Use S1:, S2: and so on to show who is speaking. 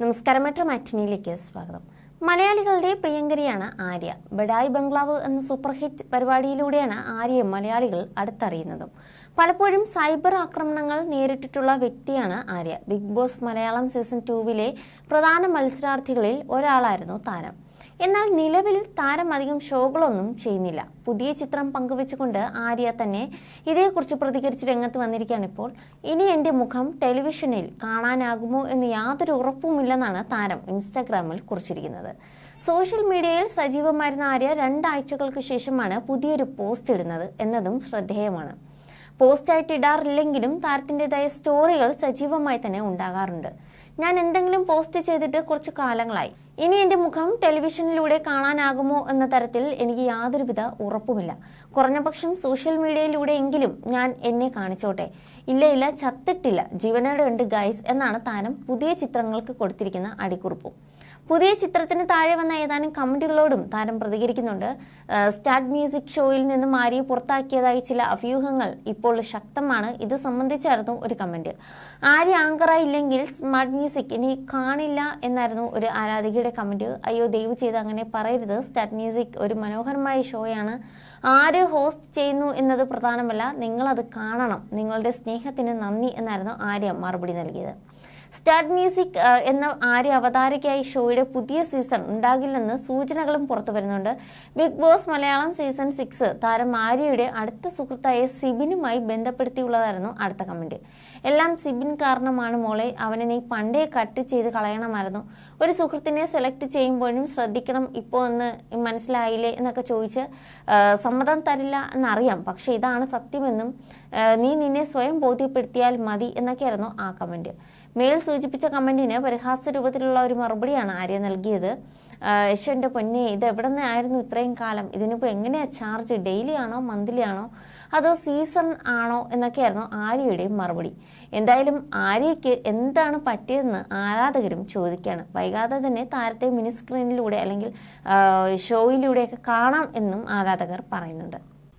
S1: നമസ്കാരം മെട്രോ മാറ്റിനിയിലേക്ക് സ്വാഗതം. മലയാളികളുടെ പ്രിയങ്കരിയാണ് ആര്യ. ബഡായി ബംഗ്ലാവ് എന്ന സൂപ്പർ ഹിറ്റ് പരിപാടിയിലൂടെയാണ് ആര്യയെ മലയാളികൾ അടുത്തറിയുന്നതും. പലപ്പോഴും സൈബർ ആക്രമണങ്ങൾ നേരിട്ടിട്ടുള്ള വ്യക്തിയാണ് Arya. Big boss Malayalam season ടൂവിലെ പ്രധാന മത്സരാർത്ഥികളിൽ ഒരാളായിരുന്നു താരം. എന്നാൽ നിലവിൽ താരം അധികം ഷോകളൊന്നും ചെയ്യുന്നില്ല. പുതിയ ചിത്രം പങ്കുവെച്ചുകൊണ്ട് ആര്യ തന്നെ ഇതേക്കുറിച്ച് പ്രതികരിച്ച് രംഗത്ത് വന്നിരിക്കുകയാണ് ഇപ്പോൾ. ഇനി എന്റെ മുഖം ടെലിവിഷനിൽ കാണാനാകുമോ എന്ന് യാതൊരു ഉറപ്പുമില്ലെന്നാണ് താരം ഇൻസ്റ്റാഗ്രാമിൽ കുറിച്ചിരിക്കുന്നത്. സോഷ്യൽ മീഡിയയിൽ സജീവമായിരുന്ന ആര്യ രണ്ടാഴ്ചകൾക്ക് ശേഷമാണ് പുതിയൊരു പോസ്റ്റ് ഇടുന്നത് എന്നതും ശ്രദ്ധേയമാണ്. പോസ്റ്റായിട്ട് ഇടാറില്ലെങ്കിലും താരത്തിന്റെതായ സ്റ്റോറികൾ സജീവമായി തന്നെ ഉണ്ടാകാറുണ്ട്. ഞാൻ എന്തെങ്കിലും പോസ്റ്റ് ചെയ്തിട്ട് കുറച്ച് കാലങ്ങളായി. ഇനി എന്റെ മുഖം ടെലിവിഷനിലൂടെ കാണാനാകുമോ എന്ന തരത്തിൽ എനിക്ക് യാതൊരുവിധ ഉറപ്പുമില്ല. കുറഞ്ഞ പക്ഷം സോഷ്യൽ മീഡിയയിലൂടെ എങ്കിലും ഞാൻ എന്നെ കാണിച്ചോട്ടെ. ഇല്ല ഇല്ല ചത്തിട്ടില്ല. ജീവനോടെ ഉണ്ട് ഗൈസ് എന്നാണ് താരം പുതിയ ചിത്രങ്ങൾക്ക് കൊടുത്തിരിക്കുന്ന അടിക്കുറിപ്പും. പുതിയ ചിത്രത്തിന് താഴെ വന്ന ഏതാനും കമന്റുകളോടും താരം പ്രതികരിക്കുന്നുണ്ട്. സ്റ്റാർട്ട് മ്യൂസിക് ഷോയിൽ നിന്ന് മാരിയെ പുറത്താക്കിയതായി ചില അഭ്യൂഹങ്ങൾ ഇപ്പോൾ ശക്തമാണ്. ഇത് സംബന്ധിച്ചായിരുന്നു ഒരു കമന്റ്. ആര്യ ആങ്കറായില്ലെങ്കിൽ സ്മാർട്ട് മ്യൂസിക് ഇനി കാണില്ല എന്നായിരുന്നു ഒരു ആരാധികയുടെ കമന്റ് അയ്യോ ദയവ് ചെയ്ത് അങ്ങനെ പറയരുത്. സ്റ്റാറ്റ് മ്യൂസിക് ഒരു മനോഹരമായ ഷോയാണ് ആര് ഹോസ്റ്റ് ചെയ്യുന്നു എന്നത് പ്രധാനമല്ല. നിങ്ങളത് കാണണം. നിങ്ങളുടെ സ്നേഹത്തിന് നന്ദി എന്നായിരുന്നു ആര്യ മറുപടി നൽകിയത്. സ്റ്റാർട്ട് മ്യൂസിക് എന്ന ആര്യ അവതാരകയായി ഷോയുടെ പുതിയ സീസൺ ഉണ്ടാകില്ലെന്ന് സൂചനകളും പുറത്തു വരുന്നുണ്ട്. Big boss Malayalam season six താരം ആര്യയുടെ അടുത്ത സുഹൃത്തായ സിബിനുമായി ബന്ധപ്പെടുത്തിയുള്ളതായിരുന്നു അടുത്ത കമന്റ്. എല്ലാം സിബിൻ കാരണമാണ് മോളെ. അവനെ നീ പണ്ടേ കട്ട് ചെയ്ത് കളയണമായിരുന്നു. ഒരു സുഹൃത്തിനെ സെലക്ട് ചെയ്യുമ്പോഴും ശ്രദ്ധിക്കണം ഇപ്പോൾ ഒന്ന് മനസ്സിലായില്ലേ എന്നൊക്കെ ചോദിച്ച് സമ്മതം തരില്ല എന്നറിയാം. പക്ഷെ ഇതാണ് സത്യമെന്നും നീ നിന്നെ സ്വയം ബോധ്യപ്പെടുത്തിയാൽ മതി എന്നൊക്കെയായിരുന്നു ആ കമന്റ് മേൽ സൂചിപ്പിച്ച കമന്റിന് പരിഹാസ രൂപത്തിലുള്ള ഒരു മറുപടിയാണ് ആര്യ നൽകിയത്. യശോ എന്റെ പൊന്നെ ഇത് എവിടെ നിന്നായിരുന്നു ഇത്രയും കാലം? ഇതിനിപ്പോൾ എങ്ങനെയാണ് ചാർജ് ഡെയിലി ആണോ മന്ത്ലി ആണോ? അതോ സീസൺ ആണോ എന്നൊക്കെയായിരുന്നു ആര്യയുടെ മറുപടി. എന്തായാലും ആര്യയ്ക്ക് എന്താണ് പറ്റിയതെന്ന് ആരാധകരും ചോദിക്കുകയാണ്. വൈകാതെ തന്നെ താരത്തെ മിനി സ്ക്രീനിലൂടെ അല്ലെങ്കിൽ ഷോയിലൂടെയൊക്കെ കാണാം എന്നും ആരാധകർ പറയുന്നുണ്ട്.